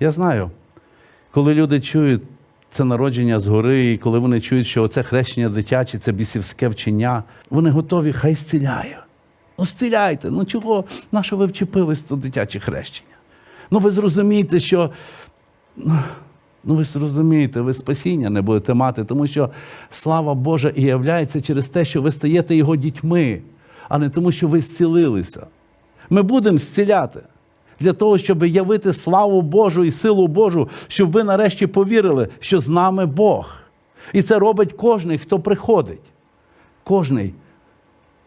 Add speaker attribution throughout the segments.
Speaker 1: Я знаю, коли люди чують це народження згори, і коли вони чують, що це хрещення дитяче, це бісівське вчення, вони готові, хай зціляє. Ну, зціляйте, ну чого, на що ви вчепились до дитяче хрещення? Ну ви зрозумієте, що. Ну, ви зрозумієте, ви спасіння не будете мати, тому що слава Божа і являється через те, що ви стаєте його дітьми, а не тому, що ви зцілилися. Ми будемо зціляти для того, щоб явити славу Божу і силу Божу, щоб ви нарешті повірили, що з нами Бог. І це робить кожний, хто приходить. Кожний,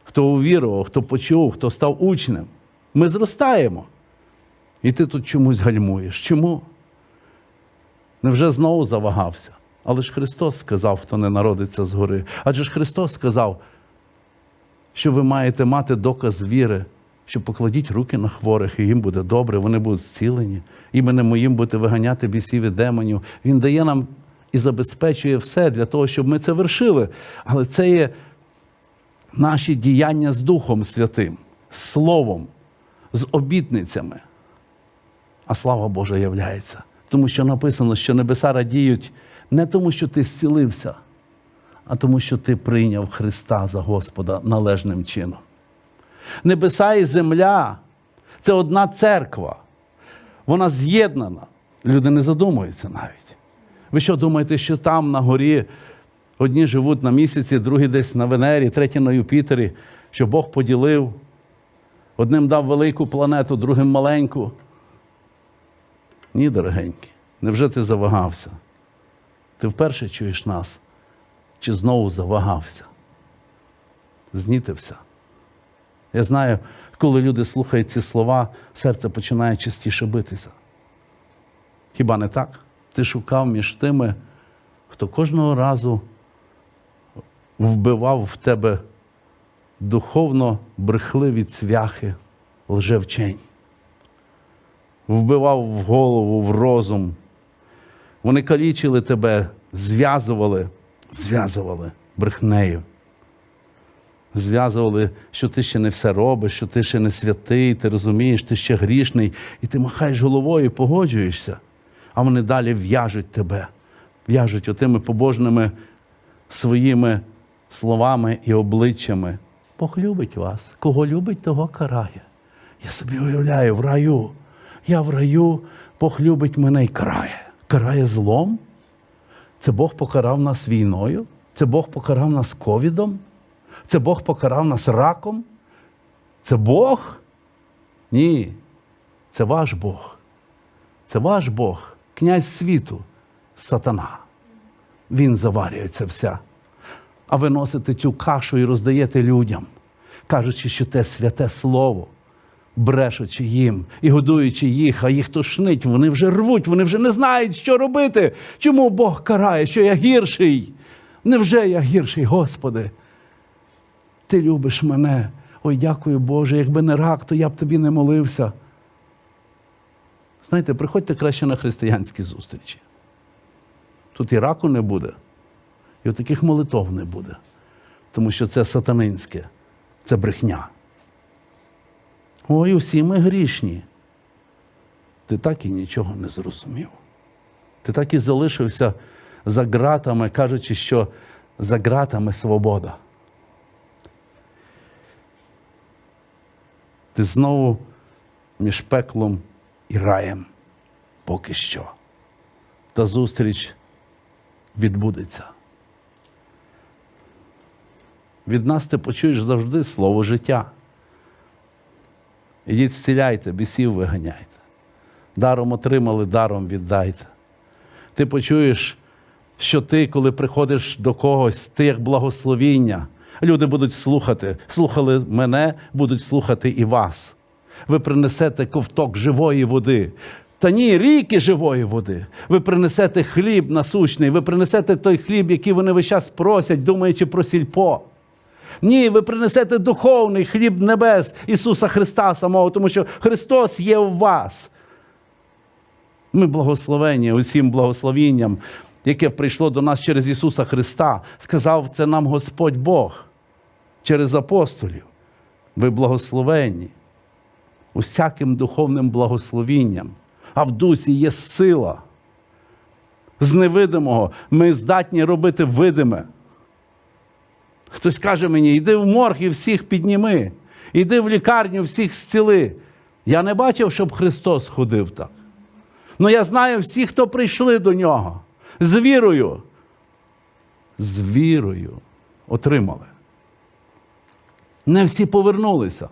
Speaker 1: хто увірував, хто почув, хто став учнем. Ми зростаємо. І ти тут чомусь гальмуєш. Чому? Невже знову завагався? Але ж Христос сказав, хто не народиться згори. Адже ж Христос сказав, що ви маєте мати доказ віри, що покладіть руки на хворих, і їм буде добре, вони будуть зцілені. Іменем моїм будете виганяти бісів і демонів. Він дає нам і забезпечує все для того, щоб ми це вершили. Але це є наші діяння з Духом Святим, з Словом, з обітницями. А слава Божа являється. Тому що написано, що небеса радіють не тому, що ти зцілився, а тому, що ти прийняв Христа за Господа належним чином. Небеса і земля це одна церква. Вона з'єднана. Люди не задумуються навіть. Ви що думаєте, що там на горі одні живуть на місяці, другі десь на Венері, треті на Юпітері, що Бог поділив, одним дав велику планету, другим маленьку. Ні, дорогенький, невже ти завагався? Ти вперше чуєш нас? Чи знову завагався? Знітився. Я знаю, коли люди слухають ці слова, серце починає частіше битися. Хіба не так? Ти шукав між тими, хто кожного разу вбивав в тебе духовно брехливі цвяхи лжевчень вбивав в голову, в розум. Вони калічили тебе, зв'язували, зв'язували брехнею. Зв'язували, що ти ще не все робиш, що ти ще не святий, ти розумієш, ти ще грішний, і ти махаєш головою погоджуєшся. А вони далі в'яжуть тебе, в'яжуть отими побожними своїми словами і обличчями. Бог любить вас. Кого любить, того карає. Я собі уявляю, в раю. Я в раю, Бог любить мене і карає. Карає злом. Це Бог покарав нас війною. Це Бог покарав нас ковідом. Це Бог покарав нас раком. Це Бог? Ні. Це ваш Бог. Це ваш Бог, князь світу, сатана. Він заварює це все. А ви носите цю кашу і роздаєте людям, кажучи, що те святе слово брешучи їм і годуючи їх, а їх тошнить, вони вже рвуть, вони вже не знають, що робити. Чому Бог карає, що я гірший? Невже я гірший, Господи? Ти любиш мене. Ой, дякую Боже, якби не рак, то я б тобі не молився. Знаєте, приходьте краще на християнські зустрічі. Тут і раку не буде, і от таких молитов не буде. Тому що це сатанинське, це брехня. Ой, усі ми грішні. Ти так і нічого не зрозумів. Ти так і залишився за ґратами, кажучи, що за ґратами свобода. Ти знову між пеклом і раєм поки що. Та зустріч відбудеться. Від нас ти почуєш завжди слово життя. Ідіть зціляйте, бісів виганяйте. Даром отримали, даром віддайте. Ти почуєш, що ти, коли приходиш до когось, ти як благословіння. Люди будуть слухати, слухали мене, будуть слухати і вас. Ви принесете ковток живої води. Та ні, ріки живої води. Ви принесете хліб насущний, ви принесете той хліб, який вони весь час просять, думаючи про сільпо. Ні, ви принесете духовний хліб небес Ісуса Христа самого, тому що Христос є в вас. Ми благословені усім благословінням, яке прийшло до нас через Ісуса Христа. Сказав це нам Господь Бог через апостолів. Ви благословені усяким духовним благословінням. а в дусі є сила. З невидимого ми здатні робити видиме. Хтось каже мені, йди в морг і всіх підніми, йди в лікарню, всіх зціли. Я не бачив, щоб Христос ходив так. Ну я знаю всіх, хто прийшли до нього з вірою. З вірою отримали. Не всі повернулися.